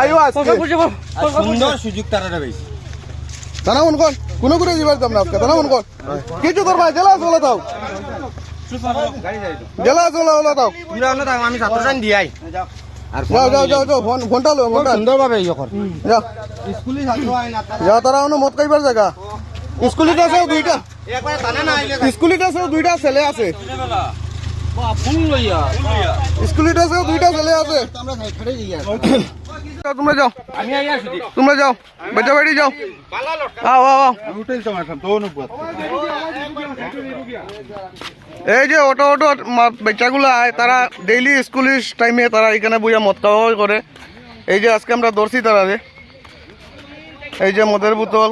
আইও আজকে সুন্দর সুযোগ তারা রয়েছে থানা অন কর। কোনো করে দাম না আজকে। থানা অন কর। কিছু করবা জেলা চলে দাও। জেলা চলে হলে দাও। আমি ছাত্রসান দিয়াই আর যাও যাও যাও যাও ফোন ফোনটা লো ফোনটা। সুন্দরভাবে ইয়ে কর যাও স্কুলে ছাত্র তারা অন্য মদ খাইবার জায়গা। স্কুলিতে আছে দুইটা। একবার না আইলে আছে দুইটা ছেলে আছে। লইয়া। আছে দুইটা ছেলে আছে। আমরা যাই তোমরা যাও। তোমরা যাও। যাও। আও আও এই যে অটো অটো বাচ্চাগুলো আয়, তারা ডেইলি স্কুলের টাইমে তারা এখানে বইয়া মদ খাওয়া করে। এই যে আজকে আমরা ধরছি তারা যে এই যে মদের বোতল,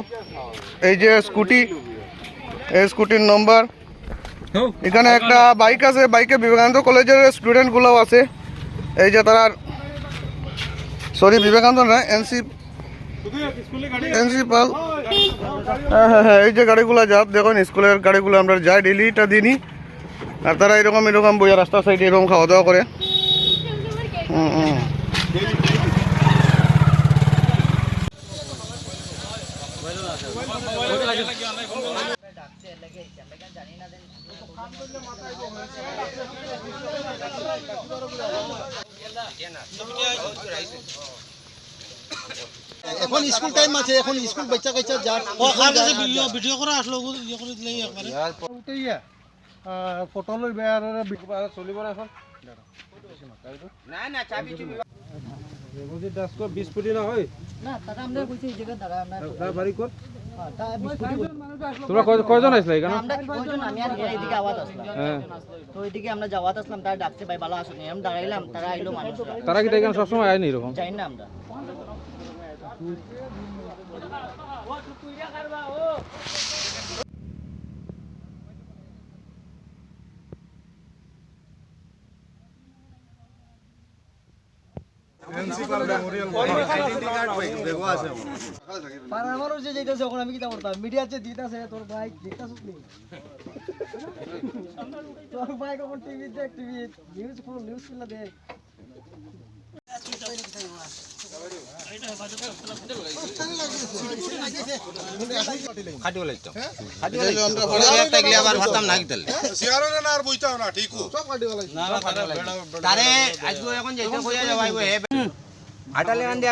এই যে স্কুটি, এই স্কুটির নম্বর এখানে একটা বাইক আছে বাইকে বিবেকানন্দ কলেজের স্টুডেন্টগুলোও আছে। এই যে তারা সরি, বিবেকানন্দ না, এনসি প্রিন্সিপাল হ্যাঁ হ্যাঁ হ্যাঁ এই যে গাড়িগুলো যা, দেখুন, স্কুলের গাড়িগুলো আমরা যাই ডেলিটা দিনই আর তারা এরকম এরকম বইয়া রাস্তার সাইডে এরকম খাওয়া দাওয়া করে। হুম হুম। এখন স্কুল টাইম আছে এখন স্কুল বাচ্চা কাচ্চা যার ভিডিও করে আসলো ইয়ে করে দিলে একবারে ফটো লইবে আর চলিব এখন। না না চাবি চুবি বিশ ফুটি না হয় না তারা আমরা কইছি এই জায়গা দাঁড়া আমরা বাড়ি কর তোমরা কয়জন আসলে এখানে? আমরা কয়জন? আমি আর এরা এদিকে আওয়াজ আসলাম। হ্যাঁ। তো ওইদিকে আমরা যাওয়াত আসলাম তারা ডাকছে ভাই ভালো আসুন আমি দাঁড়াইলাম তারা আইলো মানুষ তারা কি এখানে সবসময় আয়নি এরকম? যাই না আমরা পাড়ার মানুষ যে যাইতেছে ওখানে আমি কি করতাম মিডিয়া যে দিতেছে তোর ভাই দেখতেছিস নি তোর ভাই কখন টিভি দেখ টিভি নিউজ নিউজ দেখ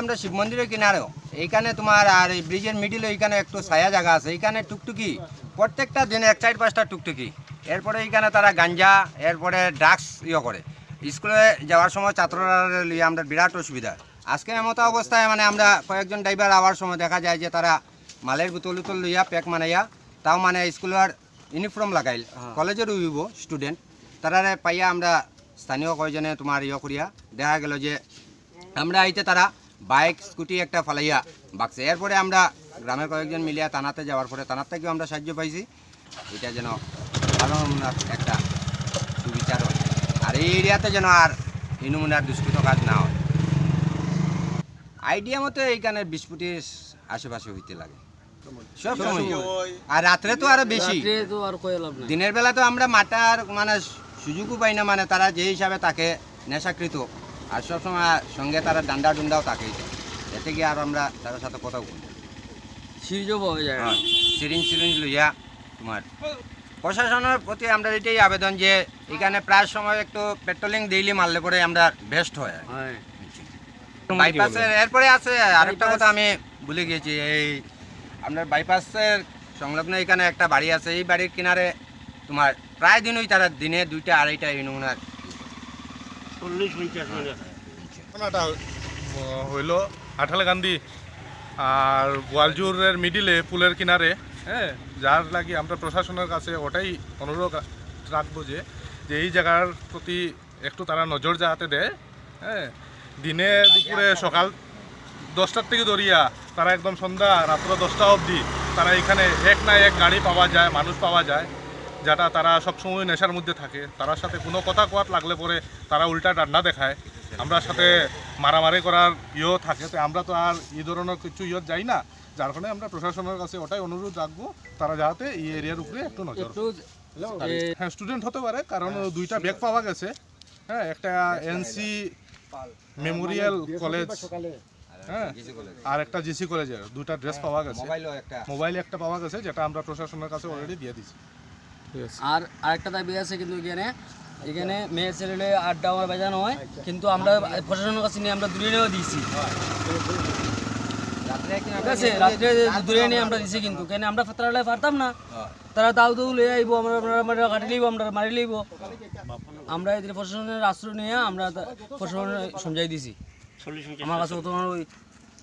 আমরা শিব মন্দিরের কিনারেও এইখানে তোমার আর এই ব্রিজের মিডিলে এইখানে একটু ছায়া জায়গা আছে এইখানে টুকটুকি প্রত্যেকটা দিনে এক চার পাঁচটা টুকটুকি। এরপরে এইখানে তারা গাঞ্জা, এরপরে ড্রাগস ইয়ে করে। স্কুলে যাওয়ার সময় ছাত্ররা আমরা বিরাট অসুবিধা। আজকে এমতো অবস্থায় মানে আমরা কয়েকজন ড্রাইভার আওয়ার সময় দেখা যায় যে তারা মালের বোতল উতল লইয়া প্যাক মানাইয়া তাও মানে স্কুলের ইউনিফর্ম লাগাইল। কলেজের উইব স্টুডেন্ট তারারে পাইয়া আমরা স্থানীয় কয়জনে তোমার ইয়ে করিয়া দেখা গেল যে আমরা আইতে তারা বাইক স্কুটি একটা ফালাইয়া বাকছে এরপরে আমরা গ্রামের কয়েকজন মিলিয়া থানাতে যাওয়ার পরে থানার থেকেও আমরা সাহায্য পাইছি। এটা যেন ভালো একটা সুবিচার হয়। আর এই এরিয়াতে যেন আর এই নমুনার দুষ্কৃত কাজ না হয়। আইডিয়া মতো এইখানে বিশ ফুটির আশেপাশে হইতে লাগে। সব সময়। আর রাত্রে তো আরও বেশি। দিনের বেলা তো আমরা মাটার মানে সুযোগও পাই না মানে তারা যে হিসাবে তাকে নেশাকৃত। আর সবসময় সঙ্গে তারা ডান্ডা ডুন্ডাও তাকেই এতে গিয়ে আর আমরা তাদের সাথে কথাও বলি সিরিজও পাওয়া যায়। হ্যাঁ সিরিঞ্জ সিরিঞ্জ লইয়া তোমার। প্রশাসনের প্রতি আমরা এটাই আবেদন যে এখানে প্রায় সময় একটু পেট্রোলিং ডেইলি মারলে পরে আমরা বেস্ট হ্যাঁ। বাইপাসের এরপরে আছে আরেকটা কথা আমি ভুলে গিয়েছি এই আপনার বাইপাসের সংলগ্ন এখানে একটা বাড়ি আছে এই বাড়ির কিনারে তোমার প্রায় দিনই তারা দিনে দুইটা আড়াইটা এই নমুনার ঘটনাটা হইল আঠালে গান্ধী আর গোয়ালজুরের মিডিলে পুলের কিনারে হ্যাঁ যার লাগি আমরা প্রশাসনের কাছে ওটাই অনুরোধ রাখব যে যে এই জায়গার প্রতি একটু তারা নজর যাহাতে দেয় হ্যাঁ দিনে দুপুরে সকাল দশটার থেকে ধরিয়া তারা একদম সন্ধ্যা রাত্র দশটা অবধি তারা এখানে এক না এক গাড়ি পাওয়া যায় মানুষ পাওয়া যায় যেটা তারা সবসময় নেশার মধ্যে থাকে। তার সাথে কোনো কথা কোয়াত লাগলে পরে তারা উল্টা ডান্ডা দেখায়। আমরা সাথে মারামারি করার ইয়েও থাকে তো আমরা তো আর এই ধরনের কিছু ইয়ত যাই না। যার কারণে আমরা প্রশাসনের কাছে ওটাই অনুরোধ রাখব তারা যাতে এই এরিয়ার উপরে একটু নজর হ্যাঁ স্টুডেন্ট হতে পারে কারণ দুইটা ব্যাগ পাওয়া গেছে। হ্যাঁ একটা এনসি মেমোরিয়াল কলেজ হ্যাঁ আর একটা জিসি কলেজের দুটা ড্রেস পাওয়া গেছে। মোবাইল একটা। পাওয়া গেছে যেটা আমরা প্রশাসনের কাছে অলরেডি দিয়ে দিছি আর আরেকটা দাবি আছে কিন্তু এখানে। এখানে মেয়ে ছেলে আড্ডা আমার বাজানো হয় কিন্তু আমরা প্রশাসনের কাছে নিয়ে আমরা দূরে নিয়েও দিয়েছি। ঠিক আছে রাত্রে দূরে নিয়ে আমরা দিছি কিন্তু। কেন আমরা পারতাম না। তারা দাউ দাউ লয়ে আইবো আমরা কাটি লইব আমরা মারি লইব। আমরা এদের প্রশাসনের আশ্রয় নিয়ে আমরা প্রশাসন সমঝাই দিছি। আমার কাছে ওই